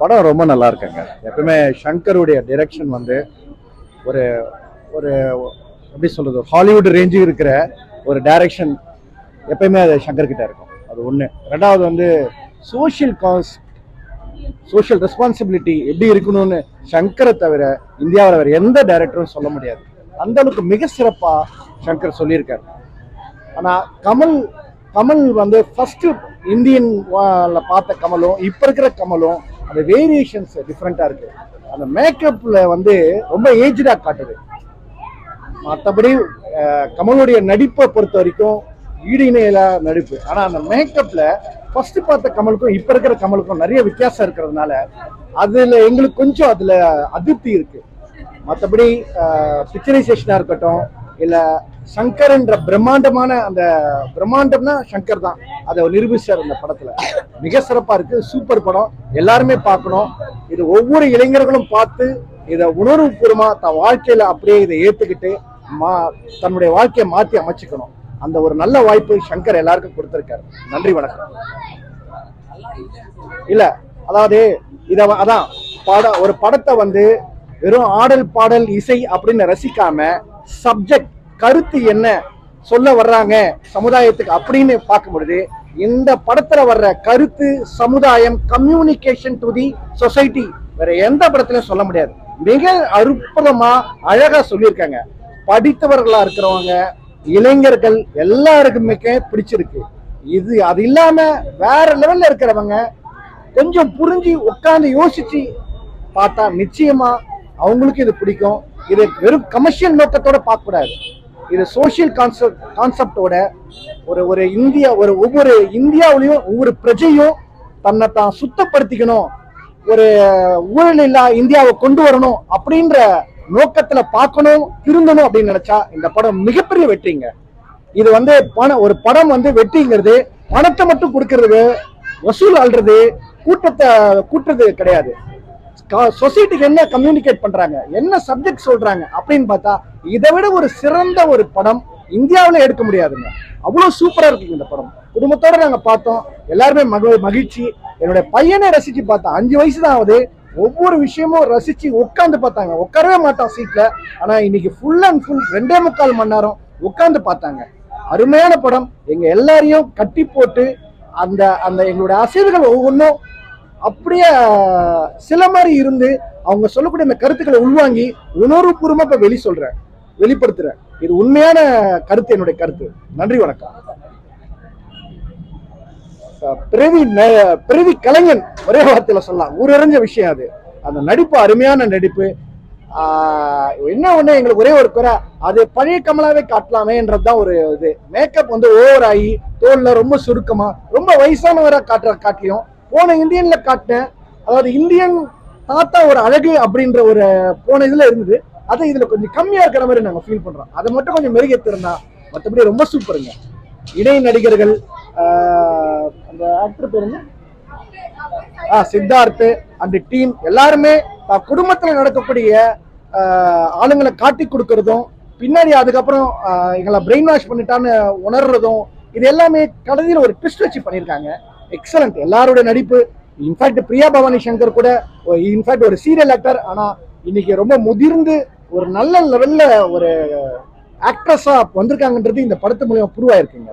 படம் ரொம்ப நல்லா இருக்குங்க. எப்பவுமே சங்கருடைய டிரெக்ஷன் வந்து ஒரு ஒரு எப்படி சொல்கிறது ஹாலிவுட் ரேஞ்சுக்கு இருக்கிற ஒரு டைரக்ஷன் எப்பயுமே அது சங்கர்கிட்ட இருக்கும். அது ஒன்று ரெண்டாவது வந்து சோஷியல் காஸ் சோஷியல் ரெஸ்பான்சிபிலிட்டி எப்படி இருக்கணும்னு சங்கரை தவிர இந்தியாவில் வேறு எந்த டைரக்டரும் சொல்ல முடியாது. அந்த அளவுக்கு மிக சிறப்பாக சங்கர் சொல்லியிருக்காரு. ஆனால் கமல் கமல் வந்து ஃபர்ஸ்ட் இந்தியன் பார்த்த கமலும் இப்ப இருக்கிற கமலும் அந்த வேரியேஷன்ஸ் டிஃப்ரெண்டா இருக்கு. அந்த மேக்கப்ல வந்து ரொம்ப ஏஜ்டா காட்டுது. மற்றபடி கமலுடைய நடிப்பை பொறுத்த வரைக்கும் ஈடு இணையில நடிப்பு. ஆனா அந்த மேக்கப்ல ஃபர்ஸ்ட் பார்த்த கமலுக்கும் இப்ப இருக்கிற கமலுக்கும் நிறைய வித்தியாசம் இருக்கிறதுனால அதுல எங்களுக்கு கொஞ்சம் அதுல அதிருப்தி இருக்கு. மற்றபடி பிக்சரைசேஷனா இருக்கட்டும் இல்ல சங்கர்ன்ற பிரம்மாண்டமான அந்த பிரம்மாண்டம்னா சங்கர் தான். அதை நிரூபிச்சார் இந்த படத்துல. மிக சிறப்பா இருக்கு சூப்பர் படம். எல்லாருமே பார்க்கணும். இது ஒவ்வொரு இளைஞர்களும் பார்த்து இதை உணர்வுபூர்வமாக தன் வாழ்க்கையில அப்படியே இதை ஏத்துக்கிட்டு மா தன்னுடைய வாழ்க்கையை மாத்தி அமைச்சுக்கணும். அந்த ஒரு நல்ல வாய்ப்பு சங்கர் எல்லாருக்கும் கொடுத்திருக்காரு. நன்றி வணக்கம். இல்ல அதாவது இத அதான் பட ஒரு படத்தை வந்து வெறும் ஆடல் பாடல் இசை அப்படின்னு ரசிக்காம சப்ஜெக்ட் கருத்து என்ன சொல்ல வர்றாங்க சமுதாயத்துக்கு அப்படின்னு பார்க்கும் பொழுது இந்த படத்துல வர்ற கருத்து சமுதாயம் கம்யூனிகேஷன் டு தி சொசைட்டி வேற எந்த படத்துலயும் சொல்ல முடியாது. மிக அற்புதமா அழகா சொல்லியிருக்காங்க. படித்தவர்களா இருக்கிறவங்க இளைஞர்கள் எல்லாருக்குமே பிடிச்சிருக்கு. இது அது இல்லாம வேற லெவல்ல இருக்கிறவங்க கொஞ்சம் புரிஞ்சு உட்காந்து யோசிச்சு பார்த்தா நிச்சயமா அவங்களுக்கு இது பிடிக்கும். இது வெறும் கமர்ஷியல் நோக்கத்தோட பார்க்க கூடாது இது சோஷியல் கான்செப்ட் கான்செப்டோட ஒரு ஒரு இந்தியா ஒரு ஒவ்வொரு இந்தியாவிலையும் ஒவ்வொரு பிரஜையும் தன்னை தான் சுத்தப்படுத்திக்கணும் ஒரு ஊழல் இல்லா இந்தியாவை கொண்டு வரணும் அப்படின்ற நோக்கத்துல பார்க்கணும் திருந்தணும் அப்படின்னு நினைச்சா இந்த படம் மிகப்பெரிய வெற்றிங்க. இது வந்து பணம் ஒரு படம் வந்து வெற்றிங்கிறது பணத்தை மட்டும் கொடுக்கறது வசூல் ஆள்றது கூட்டத்தை கூட்டுறது கிடையாது. சொசைட்டிக்கு என்ன கம்யூனிகேட் பண்றாங்க? என்ன சப்ஜெக்ட் சொல்றாங்க? அப்படின்னு பார்த்தா இதை விட ஒரு சிறந்த ஒரு படம் இந்தியாவில் எடுக்க முடியாதுங்க. அவ்வளோ சூப்பராக இருக்குங்க இந்த படம். குடும்பத்தோட நாங்கள் பார்த்தோம். எல்லாருமே மக மகிழ்ச்சி. என்னுடைய பையனை ரசித்து பார்த்தா அஞ்சு வயசு தான் ஆகுது. ஒவ்வொரு விஷயமும் ரசித்து உட்காந்து பார்த்தாங்க. உட்காரவே மாட்டான் சீட்டில் ஆனால் இன்னைக்கு ஃபுல் அண்ட் ஃபுல் ரெண்டே முக்கால் மணி நேரம் உட்காந்து பார்த்தாங்க. அருமையான படம். எங்கள் எல்லாரையும் கட்டி போட்டு அந்த அந்த எங்களுடைய அசைவுகள் ஒவ்வொன்றும் அப்படியே சில மாதிரி இருந்து அவங்க சொல்லக்கூடிய அந்த கருத்துக்களை உள்வாங்கி உணர்வுபூர்வமாக இப்போ வெளி சொல்றேன். வெளிப்படுத்துறேன். இது உண்மையான கருத்து என்னுடைய கருத்து. நன்றி வணக்கம். பிறவி ந- பிறவி கலைஞன் ஒரே வார்த்தையில சொல்லலாம். ஊரறிஞ்ச விஷயம் அது. அந்த நடிப்பு அருமையான நடிப்பு. ஆஹ் என்ன ஒண்ணு எங்களுக்கு ஒரே ஒரு குறை. அது பழைய கமலாவே காட்டலாமேன்றதுதான் ஒரு இது. மேக்கப் வந்து ஓவர் ஆகி தோல்ல ரொம்ப சுருக்கமா ரொம்ப வயசானவராக காட்டுற காட்டியும் போன இந்தியன்ல காட்டினேன் அதாவது இந்தியன் தாத்தா ஒரு அழகு அப்படின்ற ஒரு போன இதுல இருந்தது. அதை இதுல கொஞ்சம் கம்மியா இருக்கிற மாதிரி நாங்க ஃபீல் பண்றோம். அதை மட்டும் கொஞ்சம் மெருகேத்திருந்தா மற்றபடி ரொம்ப சூப்பருங்க இணை நடிகர்கள் அந்த ஆக்டர் பேர் என்ன? ஆ சித்தார்த் அந்த டீம் எல்லாருமே குடும்பத்துல நடக்கக்கூடிய ஆளுங்களை காட்டி கொடுக்கறதும் பின்னாடி அதுக்கப்புறம் எங்களை பிரெயின் வாஷ் பண்ணிட்டான்னு உணர்றதும் இது எல்லாமே கடைசியில் ஒரு ட்விஸ்ட் வச்சு பண்ணியிருக்காங்க. எக்ஸலண்ட் எல்லாருடைய நடிப்பு இன்ஃபேக்ட் பிரியா பவானி சங்கர் கூட இன்ஃபேக்ட் ஒரு சீரியல் ஆக்டர் ஆனா இன்னைக்கு ரொம்ப முதிர்ந்து ஒரு நல்ல லெவல்ல ஒரு ஆக்ட்ரஸா வந்திருக்காங்கன்றது இந்த படத்து மூலியமா ப்ரூவ் ஆயிருக்குங்க.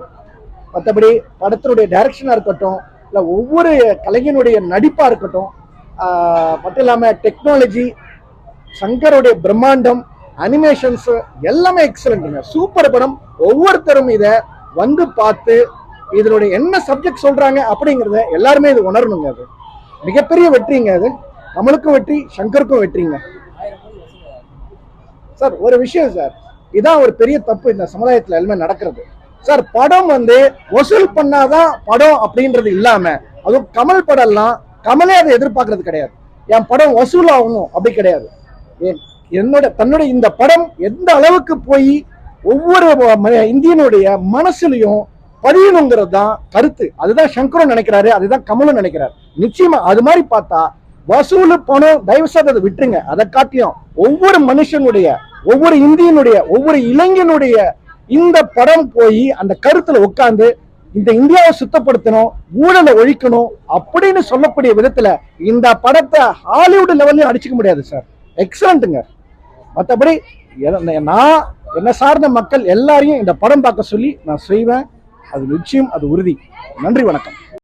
மற்றபடி படத்தினுடைய டைரக்ஷனா இருக்கட்டும் இல்லை ஒவ்வொரு கலைஞனுடைய நடிப்பா இருக்கட்டும் மட்டும் இல்லாம டெக்னாலஜி சங்கருடைய பிரம்மாண்டம் அனிமேஷன்ஸ் எல்லாமே எக்ஸலண்ட்டுங்க சூப்பர் படம் ஒவ்வொருத்தரும் இதை வந்து பார்த்து இதனுடைய என்ன சப்ஜெக்ட் சொல்றாங்க அப்படிங்கறத எல்லாருமே இது உணரணுங்க அது. மிகப்பெரிய வெற்றிங்க அது. கமலுக்கும் வெற்றி சங்கருக்கும் வெற்றிங்க. சார் ஒரு விஷயம் சார். இதான் ஒரு பெரிய தப்பு இந்த சமுதாயத்துல எல்லாமே நடக்கிறது. சார் படம் வந்து வசூல் பண்ணாதான் படம் அப்படின்றது இல்லாம அதுவும் கமல் படம்லாம் கமலே அதை எதிர்பார்க்கறது கிடையாது. என் படம் வசூல் ஆகணும் அப்படி கிடையாது. ஏன்? என்னோட தன்னுடைய இந்த படம் எந்த அளவுக்கு போய் ஒவ்வொரு ம- இந்தியனுடைய மனசுலயும் பதியணுங்கிறது தான் கருத்து. அதுதான் சங்கரும் நினைக்கிறாரு அதுதான் கமலும் நினைக்கிறாரு. நிச்சயமா அது மாதிரி பார்த்தா வசூல் பணம் தயவு அதை விட்டுருங்க. அதை காட்டியும் ஒவ்வொரு மனுஷனுடைய ஒவ்வொரு இந்தியனுடைய ஒவ்வொரு இளைஞனுடைய இந்த படம் போய் அந்த கருத்துல உட்கார்ந்து இந்த இந்தியாவை சுத்தப்படுத்தணும் ஊழலை ஒழிக்கணும் அப்படின்னு சொல்லக்கூடிய விதத்துல இந்த படத்தை ஹாலிவுட் லெவல்லையும் அடிச்சுக்க முடியாது சார். எக்ஸலண்ட்டுங்க மற்றபடி நான் என்ன சார்ந்த மக்கள் எல்லாரையும் இந்த படம் பார்க்க சொல்லி நான் செய்வேன். அது நிச்சயம் அது உறுதி. நன்றி வணக்கம்.